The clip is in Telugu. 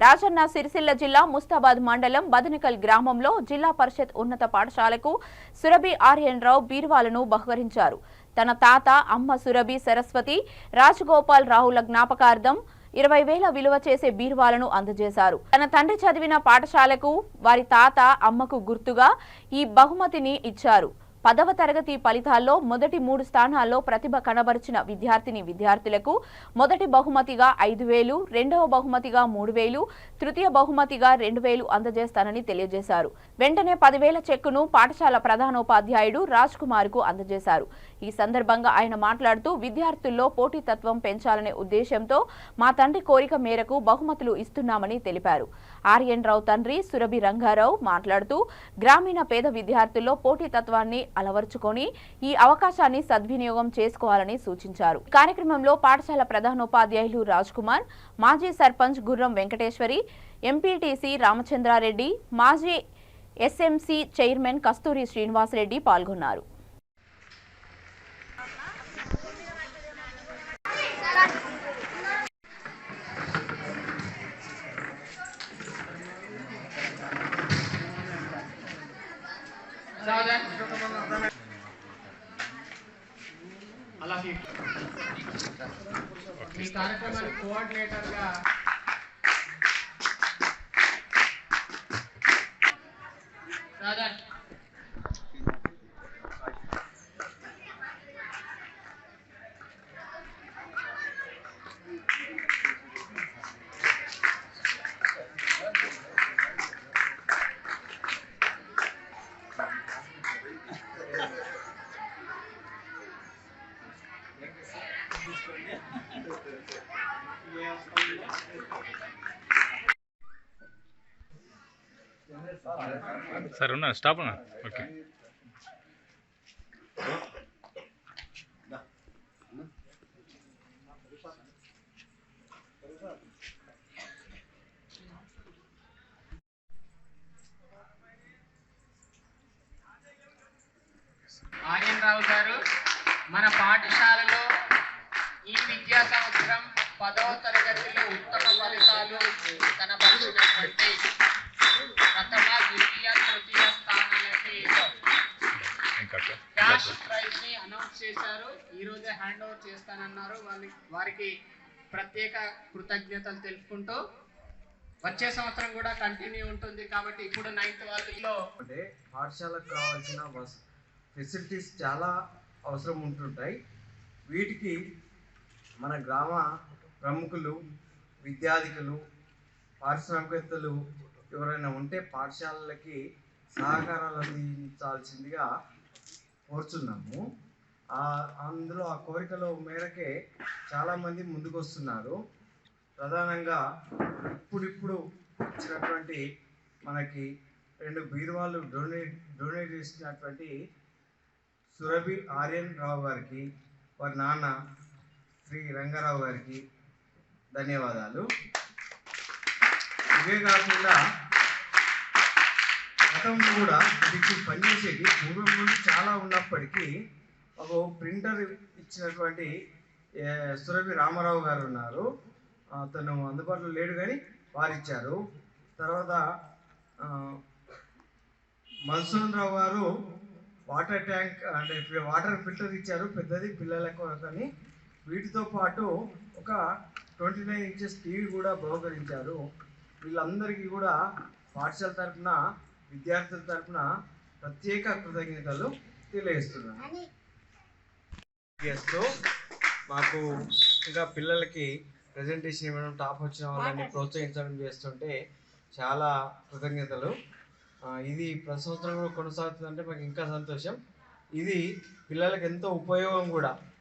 రాజన్న సిరిసిల్ల జిల్లా ముస్తాబాద్ మండలం బదనకల్ గ్రామంలో జిల్లా పరిషత్ ఉన్నత పాఠశాలకు సురభి ఆర్యన్ రావు బీర్వాలను బహుకరించారు. తన తాత అమ్మ సురభి సరస్వతి రాజగోపాల్ రావుల జ్ఞాపకార్థం ఇరవై వేల విలువ చేసే బీర్వాలను అందజేశారు. తన తండ్రి చదివిన పాఠశాలకు వారి తాత అమ్మకు గుర్తుగా ఈ బహుమతిని ఇచ్చారు. పదవ తరగతి ఫలితాల్లో మొదటి మూడు స్థానాల్లో ప్రతిభ కనబరిచిన విద్యార్థిని విద్యార్థులకు మొదటి బహుమతిగా ఐదు వేలు రెండవ బహుమతిగా మూడు వేలు తృతీయ బహుమతిగా రెండు వేలు అందజేస్తానని తెలియజేశారు. వెంటనే పదివేల చెక్కును పాఠశాల ప్రధానోపాధ్యాయుడు రాజ్ కుమార్కు అందజేశారు. ఈ సందర్భంగా ఆయన మాట్లాడుతూ విద్యార్థుల్లో పోటీతత్వం పెంచాలనే ఉద్దేశంతో మా తండ్రి కోరిక మేరకు బహుమతులు ఇస్తున్నామని తెలిపారు. ఆర్యన్ రావు తండ్రి సురభి రంగారావు మాట్లాడుతూ గ్రామీణ పేద విద్యార్థుల్లో పోటీతత్వాన్ని అలవర్చుకొని ఈ అవకాశాన్ని సద్వినియోగం చేసుకోవాలని సూచించారు. కార్యక్రమంలో పాఠశాల ప్రధానోపాధ్యాయులు రాజ్ కుమార్ మాజీ సర్పంచ్ గుర్రం వెంకటేశ్వరి ఎంపీటీసీ రామచంద్రారెడ్డి మాజీ ఎస్ఎంసీ చైర్మన్ కస్తూరి శ్రీనివాసరెడ్డి పాల్గొన్నారు. అలాగే ఈ కార్యక్రమానికి కోఆర్డినేటర్ సార్ ఉన్నా స్టాప్ ఉన్నా. ఓకే. ఆర్యన్ రావు గారు మన పాఠశాలలో సంవత్సరం పదవ తరగతిలో ఉత్తమ ఫలితాలు కనబరిచినటువంటి ప్రథమ ద్వితీయ తృతీయ స్థానాలకి. క్యాష్ ప్రైజ్ని అనౌన్స్ చేశారు. ఈ రోజే హ్యాండ్ ఓవర్ చేస్తానన్నారు. వాళ్ళకి వారికి ప్రత్యేక కృతజ్ఞతలు తెలుపుకుంటూ వచ్చే సంవత్సరం కూడా కంటిన్యూ ఉంటుంది కాబట్టి ఇప్పుడు నైన్త్ వాళ్ళలో అంటే పాఠశాలకు కావాల్సిన వస్ ఫెసిలిటీస్ చాలా అవసరం ఉంటుంటాయి. వీటికి మన గ్రామ ప్రముఖులు విద్యాధికులు పారిశ్రామికవేత్తలు ఎవరైనా ఉంటే పాఠశాలలకి సహకారాలు అందించాల్సిందిగా కోరుచున్నాము. అందులో ఆ కోరికల మేరకే చాలామంది ముందుకు వస్తున్నారు ప్రధానంగా ఇప్పుడిప్పుడు వచ్చినటువంటి మనకి రెండు బీరువాలు డొనేట్ డొనేట్ చేసినటువంటి సురభి ఆర్యన్ రావు గారికి వారి నాన్న శ్రీ రంగారావు గారికి ధన్యవాదాలు. ఇవే కాకుండా గతం కూడా ఇది పనిచేసేది పూర్వం నుండి చాలా ఉన్నప్పటికీ ఒక ప్రింటర్ ఇచ్చినటువంటి సురభి రామారావు గారు ఉన్నారు. అతను అందుబాటులో లేడు కానీ వారిచ్చారు. తర్వాత మన్సూన్ రావు గారు వాటర్ ట్యాంక్ అంటే వాటర్ ఫిల్టర్ ఇచ్చారు. పెద్దది పిల్లలకు అని వీటితో పాటు ఒక ట్వంటీ నైన్ ఇంచెస్ టీవీ కూడా బహుకరించారు. వీళ్ళందరికీ కూడా పాఠశాల తరఫున విద్యార్థుల తరఫున ప్రత్యేక కృతజ్ఞతలు తెలియజేస్తున్నాను. మాకు ఇంకా పిల్లలకి ప్రజెంటేషన్ ఇవ్వడం టాప్ వచ్చిన వాళ్ళని ప్రోత్సహించడం చేస్తుంటే చాలా కృతజ్ఞతలు. ఇది ప్రతి సంవత్సరం కూడా కొనసాగుతుందంటే మాకు ఇంకా సంతోషం. ఇది పిల్లలకి ఎంతో ఉపయోగం కూడా.